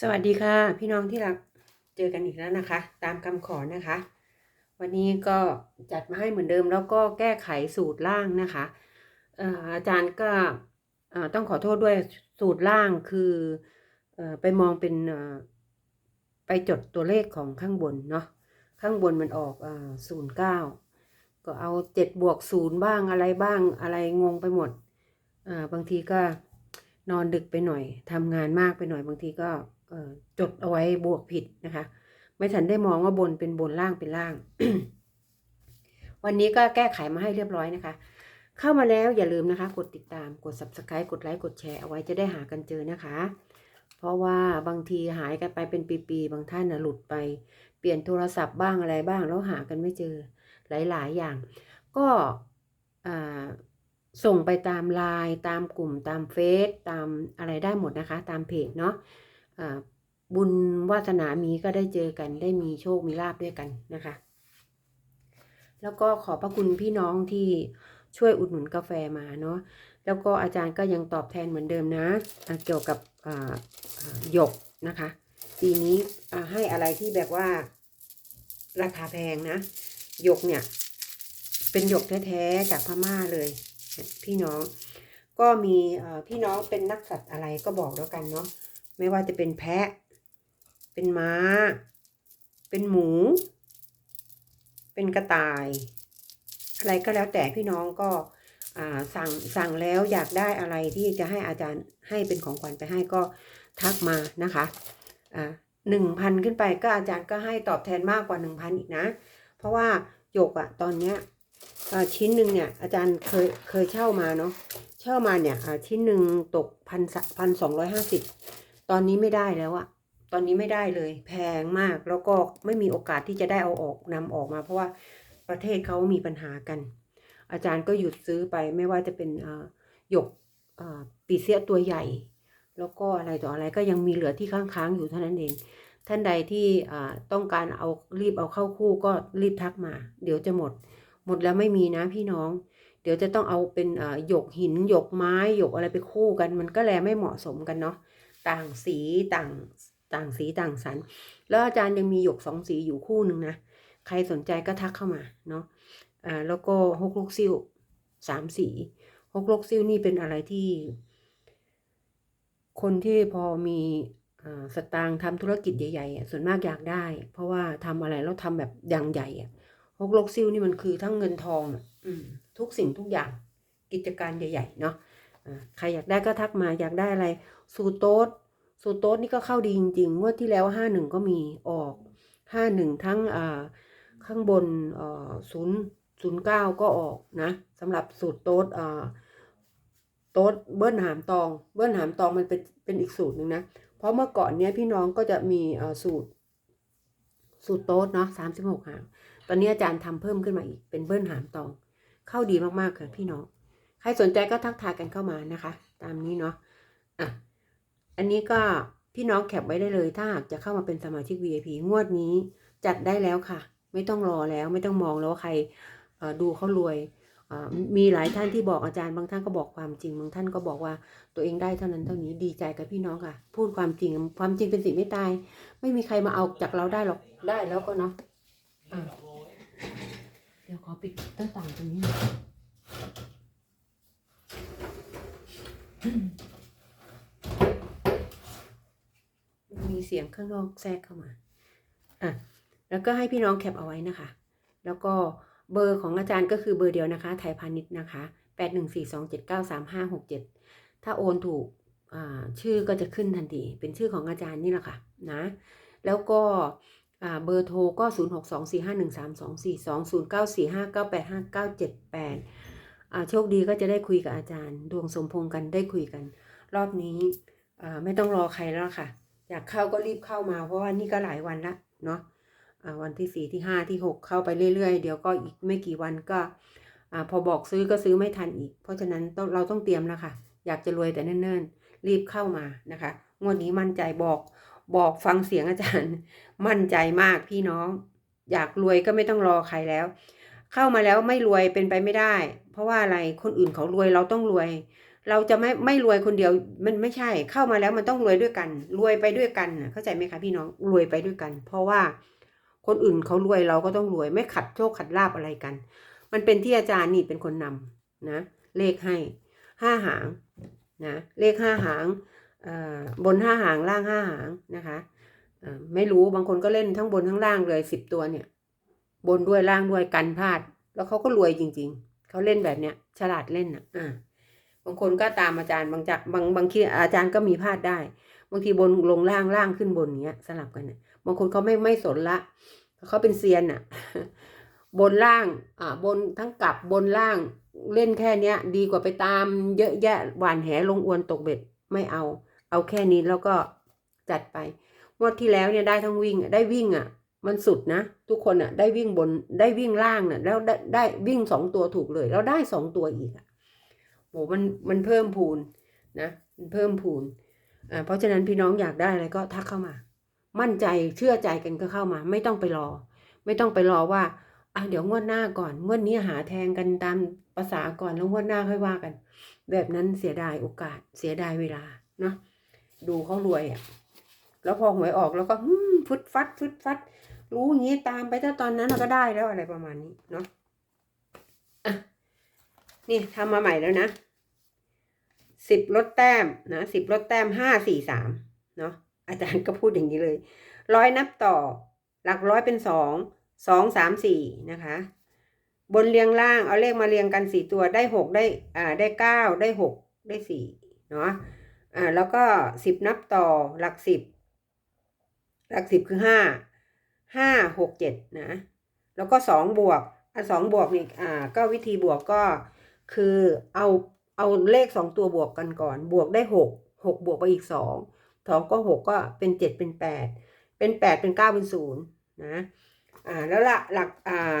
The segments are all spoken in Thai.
สวัสดีค่ะ พี่น้องที่รักเจอกันอีกแล้วนะคะ ตามคำขอนะคะ วันนี้ก็จัดมาให้เหมือนเดิมแล้วก็แก้ไขสูตรล่างนะคะอาจารย์ก็ต้องขอโทษด้วยสูตรล่างคืออไปมองเป็นไปจดตัวเลขของข้างบนเนาะข้างบนมันออกศูนย์เก้าก็เอาเจ็ดบวกศูนย์บ้างอะไรบ้างอะไรงงไปหมดบางทีก็นอนดึกไปหน่อยทำงานมากไปหน่อยบางทีก็ จดเอาไว้บวกผิดนะคะ ไม่ทันได้มองว่าบนเป็นบนล่างเป็นล่าง วันนี้ก็แก้ไขมาให้เรียบร้อยนะคะ เข้ามาแล้วอย่าลืมนะคะ กดติดตามกด subscribe กดไลค์กดแชร์เอาไว้จะได้หากันเจอนะคะ เพราะว่าบางทีหายกันไปเป็นปีๆบางท่านนะหลุดไป เปลี่ยนโทรศัพท์บ้างอะไรบ้างแล้วหากันไม่เจอหลายๆ อย่าง ก็ส่งไปตามไลน์ตามกลุ่มตามเฟซตามอะไรได้หมดนะคะ ตามเพจเนาะ บุญวาสนามีก็ได้เจอกัน ได้มีโชคมีลาบด้วยกันนะคะ แล้วก็ขอบพระคุณพี่น้องที่ช่วยอุดหนุนกาแฟมาเนาะแล้วก็อาจารย์ก็ยังตอบแทนเหมือนเดิมนะอ่าเกี่ยวกับหยกนะคะ ปีนี้ให้อะไรที่แบบว่าราคาแพงนะหยกเนี่ย เป็นหยกแท้ๆจากพม่าเลย พี่น้อง ก็มีพี่น้องเป็นนักสัตว์อะไรก็บอกแล้วกันเนาะ ไม่ว่าจะเป็นแพะ เป็นม้า เป็นหมู เป็นกระต่าย อะไรก็แล้วแต่พี่น้องก็สั่งสั่งแล้วอยากได้อะไรที่จะให้อาจารย์ให้เป็นของขวัญไปให้ก็ทักมานะคะหนึ่งพันขึ้นไปก็อาจารย์ก็ให้ตอบแทนมากกว่าหนึ่งพันอีกนะ เพราะว่าหยกอะตอนเนี้ยชิ้นหนึ่งเนี่ยอาจารย์เคยเคยเช่ามาเนาะเช่ามาเนี่ยชิ้นหนึ่งตกพันพันสองร้อยห้าสิบ ตอนนี้ไม่ได้แล้วอะตอนนี้ไม่ได้เลย แพงมากแล้วก็ไม่มีโอกาสที่จะได้เอาออกนำออกมา เพราะว่าประเทศเขามีปัญหากัน อาจารย์ก็หยุดซื้อไปไม่ว่าจะเป็นหยกปีเสียตัวใหญ่ แล้วก็อะไรต่ออะไรก็ยังมีเหลือที่ค้างๆอยู่เท่านั้นเอง ท่านใดที่ต้องการเอารีบเอาเข้าคู่ก็รีบทักมา เดี๋ยวจะหมด หมดแล้วไม่มีนะพี่น้อง เดี๋ยวจะต้องเอาเป็นหยกหินหยกไม้หยกอะไรไปคู่กัน มันก็แลไม่เหมาะสมกันเนาะ ต่างสีต่างต่างสีต่างสัน แล้วอาจารย์ยังมีหยกสองสีอยู่คู่หนึ่งนะ ใครสนใจก็ทักเข้ามาเนาะอ่าแล้วก็ฮกลูกซิ่วสามสีฮกลูกซิ่วนี่เป็นอะไรที่ คนที่พอมีสตางค์ทำธุรกิจใหญ่ๆส่วนมากอยากได้ เพราะว่าทำอะไรแล้วทำแบบอย่างใหญ่ฮกลกซิ่วนี่มันคือทั้งเงินทองอทุกสิ่งทุกอย่างกิจการใหญ่ ๆ เนาะ ใครอยากได้ก็ทักมาอยากได้อะไร สูตรโต๊ดสูตรโต๊ดนี่ก็เข้าดีจริงๆงวดที่แล้วห้าหนึ่งก็มีออกห้าหนึ่งทั้งอ่าข้างบนอ่อศูนย์ศูนย์เก้าก็ออกนะสำหรับสูตรโต๊ดอ่าโต๊ดเบิ้ลหามตอง เบิ้ลหามตองมันเป็นเป็นอีกสูตรหนึ่งนะ เพราะเมื่อก่อนเนี้ยพี่น้องก็จะมีอ่อสูตร สูตรโต๊ดเนาะสามสิบหกหางตอนนี้อาจารย์ทำเพิ่มขึ้นมาอีกเป็นเบิ้ลหามตอง เข้าดีมากๆค่ะพี่น้อง ครสนใจก็ทักทายกันเข้ามานะคะ ตามนี้เนาะอะอันนี้ก็พี่น้องแคปไว้ได้เลย ถ้าหากจะเข้ามาเป็นสมาชิก VIP งวดนี้จัดได้แล้วค่ะ ไม่ต้องรอแล้วไม่ต้องมองแล้วว่าใครดูเขารวยมีหลายท่านที่บอกอาจารย์บางท่านก็บอกความจริง บางท่านก็บอกว่าตัวเองได้เท่านั้นเท่านี้ดีใจกับพี่น้องค่ะ พูดความจริงความจริงเป็นสิ่งไม่ตาย ไม่มีใครมาเอาจากเราได้หรอกได้แล้วก็เนาะอะเดี๋ยวขอปิดหน้าต่างตรงนี้ มีเสียงข้างนอกแทรกเข้ามา อะ แล้วก็ให้พี่น้องแคปเอาไว้นะคะ แล้วก็เบอร์ของอาจารย์ก็คือเบอร์เดียวนะคะ ไทยพาณิชย์นะคะ 8 1 4 2 7 9 3 5 6 7 ถ้าโอนถูกอ่าชื่อก็จะขึ้นทันที เป็นชื่อของอาจารย์นี่แหละค่ะนะ แล้วก็อ่าเบอร์โทรก็ 0 6 2 4 5 1 3 2 4 2 0 9 4 5 9 8 5 9 7 8อ่า โชคดีก็จะได้คุยกับอาจารย์ ดวงสมพงษ์กันได้คุยกัน รอบนี้ไม่ต้องรอใครแล้วค่ะ อยากเข้าก็รีบเข้ามาเพราะว่านี่ก็หลายวันละเนาะวันที่สี่ที่ห้าที่หกเข้าไปเรื่อยๆ เดี๋ยวก็อีกไม่กี่วันก็อพอบอกซื้อก็ซื้อไม่ทันอีก เพราะฉะนั้นต้องเราต้องเตรียมแล้วค่ะ อยากจะรวยแต่เนิ่นๆ รีบเข้ามานะคะ งวดนี้มั่นใจบอกบอกฟังเสียงอาจารย์ มั่นใจมากพี่น้อง อยากรวยก็ไม่ต้องรอใครแล้ว เข้ามาแล้วไม่รวยเป็นไปไม่ได้ เพราะว่าอะไรคนอื่นเขารวยเราต้องรวย เราจะไม่ไม่รวยคนเดียวมันไม่ใช่เข้ามาแล้วมันต้องรวยด้วยกัน รวยไปด้วยกันเข้าใจไหมคะพี่น้องรวยไปด้วยกัน เพราะว่าคนอื่นเขารวยเราก็ต้องรวย ไม่ขัดโชคขัดลาบอะไรกัน มันเป็นที่อาจารย์นี่เป็นคนนำนะเลขให้ห้าหางนะเลขห้าหางเอ่อบนห้าหางล่างห้าหางนะคะไม่รู้บางคนก็เล่นทั้งบนทั้งล่างเลยสิบตัวเนี่ย บนด้วยล่างด้วยกันพลาด แล้วเขาก็รวยจริง ๆ เขาเล่นแบบเนี้ย ฉลาดเล่นอะอ่าบางคนก็ตามอาจารย์บางจากบางบางทีอาจารย์ก็มีพลาดได้ บางทีบนลงล่างล่างขึ้นบนเงี้ย สลับกันน่ะบางคนเขาไม่ไม่สนละเขาเป็นเซียนอะ บนล่างอ่าบนทั้งกลับบนล่างเล่นแค่เนี้ย ดีกว่าไปตามเยอะแยะหวานแหลงอวนตกเบ็ดไม่เอา เอาแค่นี้แล้วก็จัดไปงวดที่แล้วเนี่ยได้ทั้งวิ่งได้วิ่งอะ มันสุดนะ ทุกคนอะ ได้วิ่งบนได้วิ่งล่างน่ะ แล้วได้ได้วิ่งสองตัวถูกเลย แล้วได้สองตัวอีกอะโหมันมันเพิ่มพูนนะมันเพิ่มพูนอ่าเพราะฉะนั้นพี่น้องอยากได้อะไรก็ทักเข้ามา มั่นใจเชื่อใจกันก็เข้ามา ไม่ต้องไปรอ ไม่ต้องไปรอว่าอะเดี๋ยวงวดหน้าก่อนงวดนี้หาแทงกันตามภาษาก่อนแล้วงวดหน้าค่อยว่ากัน แบบนั้นเสียดายโอกาส เสียดายเวลาเนาะดูเขารวยอะแล้วพอหวยออกแล้วก็ฮึมฟึดฟัดฟึดฟัด รู้อย่างนี้ตามไปถ้าตอนนั้นเราก็ได้แล้วอะไรประมาณนี้เนาะอะนี่ทำมาใหม่แล้วนะสิบลดแต้มนะสิบลดแต้มห้าสี่สามเนาะอาจารย์ก็พูดอย่างนี้เลยร้อยนับต่อ หลักร้อยเป็นสองสองสามสี่นะคะ บนเรียงล่างเอาเลขมาเรียงกันสี่ตัวได้หกได้อ่าได้เก้าได้หกได้สี่เนาะอ่าแล้วก็สิบนับต่อหลักสิบหลักสิบคือห้า ห้าหกเจ็ดนะ แล้วก็สองบวกอะสองบวกนี่อ่า ก็วิธีบวกก็คือเอาเอาเลขสองตัวบวกกันก่อน บวกได้หกหกบวกไปอีกสองสองก็หกก็เป็นเจ็ดเป็นแปดเป็นแปดเป็นเก้าเป็นศูนย์นะอ่าแล้วละหลักอ่า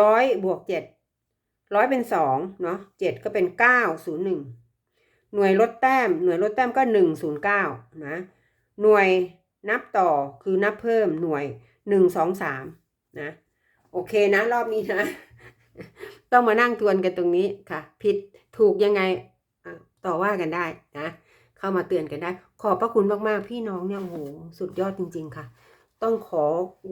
ร้อยบวกเจ็ดร้อยเป็นสองเนาะเจ็ดก็เป็นเก้าศูนย์หนึ่งหน่วยลดแต้ม หน่วยลดแต้มก็หนึ่งศูนย์เก้านะ หน่วย นับต่อคือนับเพิ่มหน่วยหนึ่งสองสามนะ โอเคนะ รอบนี้นะ ต้องมานั่งทวนกันตรงนี้ค่ะ ผิดถูกยังไงต่อว่ากันได้นะ เข้ามาเตือนกันได้ ขอบพระคุณมากๆ พี่น้องเนี่ยโอ้โหสุดยอดจริง ๆ ค่ะ ต้องขอ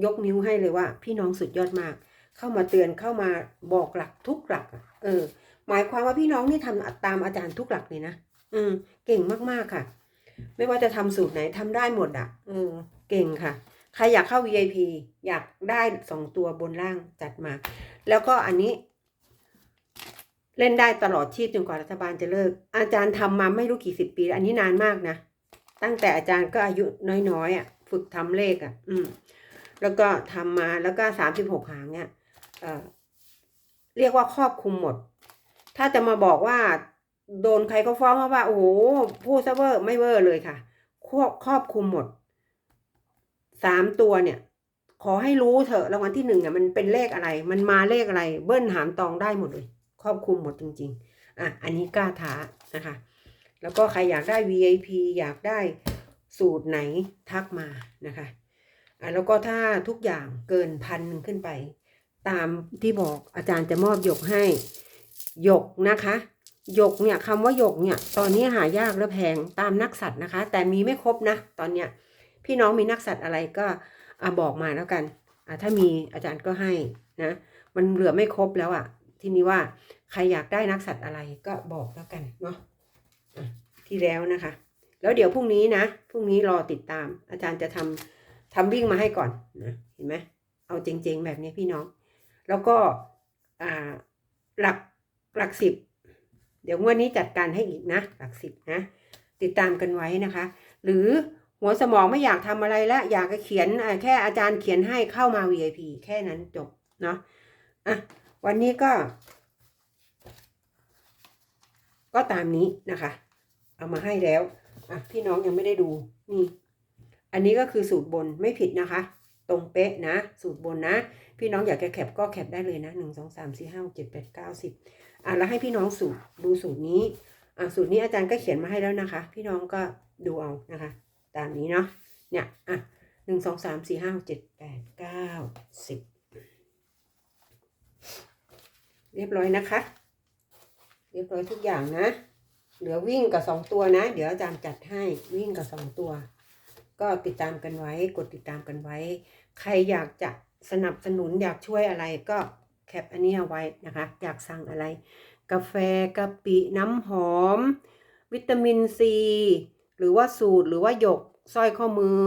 ยกนิ้วให้เลยว่า พี่น้องสุดยอดมาก เข้ามาเตือนเข้ามาบอกหลักทุกหลัก เออ หมายความว่าพี่น้องนี่ทำตามอาจารย์ทุกหลักเลยนะอืมเก่งมากๆค่ะ ไม่ว่าจะทำสูตรไหนทำได้หมดอะเออเก่งค่ะ ใครอยากเข้า VIP อยากได้สองตัวบนล่างจัดมา แล้วก็อันนี้ เล่นได้ตลอดชีพจนกว่ารัฐบาลจะเลิก อาจารย์ทำมาไม่รู้กี่สิบปี อันนี้นานมากนะ ตั้งแต่อาจารย์ก็อายุน้อยๆอะ ฝึกทำเลขอะ อืม แล้วก็ทำมาแล้วก็สามสิบหกหางเนี่ยเออเรียกว่าครอบคลุมหมด ถ้าจะมาบอกว่า โดนใครเขาฟ้องว่า โอ้โหพูดซะเวอร์ไม่เวอร์เลยค่ะ ครอบครอบคุมหมดสามตัวเนี่ย ขอให้รู้เถอะรางวัลที่หนึ่งเนี่ยมันเป็นเลขอะไร มันมาเลขอะไร เบิ้ลหามตองได้หมดเลย ครอบคุมหมดจริง ๆ อะ อันนี้กล้าท้านะคะ แล้วก็ใครอยากได้ VIP อยากได้สูตรไหนทักมานะคะอะแล้วก็ถ้าทุกอย่างเกินพันหนึ่งขึ้นไป ตามที่บอกอาจารย์จะมอบหยกให้หยกนะคะ หยกเนี่ยคำว่าหยกเนี่ย ตอนนี้หายากและแพงตามนักสัตว์นะคะ แต่มีไม่ครบนะ ตอนเนี้ยพี่น้องมีนักสัตว์อะไรก็อบอกมาแล้วกันถ้ามีอาจารย์ก็ให้นะ มันเหลือไม่ครบแล้วอะ ทีนี้ว่าใครอยากได้นักสัตว์อะไรก็บอกแล้วกันเนาะที่แล้วนะคะ แล้วเดี๋ยวพรุ่งนี้นะพรุ่งนี้รอติดตาม อาจารย์จะทำทำวิ่งมาให้ก่อนนะเห็นไหมเอาเจ๋งๆแบบนี้พี่น้อง แล้วก็หลักหลักสิบ เดี๋ยวงวันนี้จัดการให้อีกนะ หลักสิบนะ ติดตามกันไว้นะคะ หรือหัวสมองไม่อยากทำอะไรแล้วอยากจะเขียนแค่อาจารย์เขียนให้เข้ามา VIP แค่นั้นจบเนาะอะวันนี้ก็ ก็ตามนี้นะคะ เอามาให้แล้วอะพี่น้องยังไม่ได้ดูนี่ อันนี้ก็คือสูตรบนไม่ผิดนะคะ ตรงเป๊ะนะ สูตรบนนะ พี่น้องอยากจะแคปก็แคปได้เลยนะหนึ่งสองสามสี่ห้าเจ็ดแปดเก้าสิบอะแล้วให้พี่น้องสูตรดูสูตรนี้อะสูตรนี้อาจารย์ก็เขียนมาให้แล้วนะคะ พี่น้องก็ดูเอานะคะ ตามนี้เนาะเนี่ยอะหนึ่งสองสามสี่ห้าเจ็ดแปดเก้าสิบเรียบร้อยนะคะ เรียบร้อยทุกอย่างนะ เหลือวิ่งกับสองตัวนะ เดี๋ยวอาจารย์จัดให้วิ่งกับสองตัว ก็ติดตามกันไว้ กดติดตามกันไว้ ใครอยากจะ สนับสนุนอยากช่วยอะไรก็แคปอันนี้เอาไว้นะคะ อยากสั่งอะไร กาแฟกะปิน้ำหอม วิตามินซี หรือว่าสูตรหรือว่าหยกสร้อยข้อมือ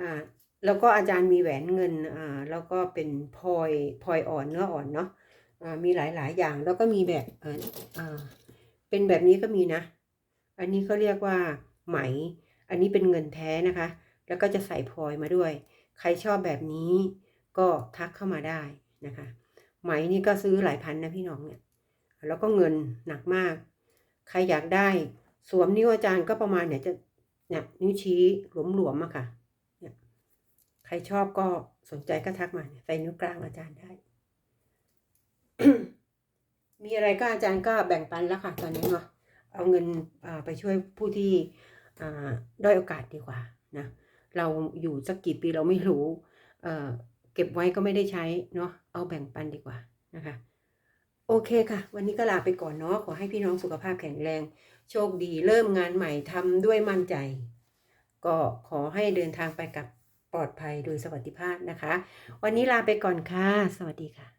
อ่าแล้วก็อาจารย์มีแหวนเงินอ่าแล้วก็เป็นพลอยพลอยอ่อนเนื้ออ่อนเนาะอ่ามีหลายๆอย่างแล้วก็มีแบบเอออ่าเป็นแบบนี้ก็มีนะ อันนี้เขาเรียกว่าไหม อันนี้เป็นเงินแท้นะคะ แล้วก็จะใส่พลอยมาด้วย ใครชอบแบบนี้ ก็ทักเข้ามาได้นะคะ ไหมนี่ก็ซื้อหลายพันนะพี่น้องเนี่ย แล้วก็เงินหนักมาก ใครอยากได้สวมนิ้วอาจารย์ก็ประมาณเนี่ยจะเนี่ยนิ้วชี้หลวมๆอะค่ะเนี่ยใครชอบก็สนใจก็ทักมาใส่นิ้วกลางอาจารย์ได้ มีอะไรก็อาจารย์ก็แบ่งปันแล้วค่ะ ตอนนี้เนาะเอาเงินไปช่วยผู้ที่ด้อยโอกาสดีกว่านะเราอยู่สักกี่ปีเราไม่รู้เออ เก็บไว้ก็ไม่ได้ใช้เนาะเอาแบ่งปันดีกว่านะคะ โอเคค่ะ วันนี้ก็ลาไปก่อนเนาะขอให้พี่น้องสุขภาพแข็งแรง โชคดีเริ่มงานใหม่ทำด้วยมั่นใจ ก็ขอให้เดินทางไปกับปลอดภัยโดยสวัสดิภาพนะคะ วันนี้ลาไปก่อนค่ะ สวัสดีค่ะ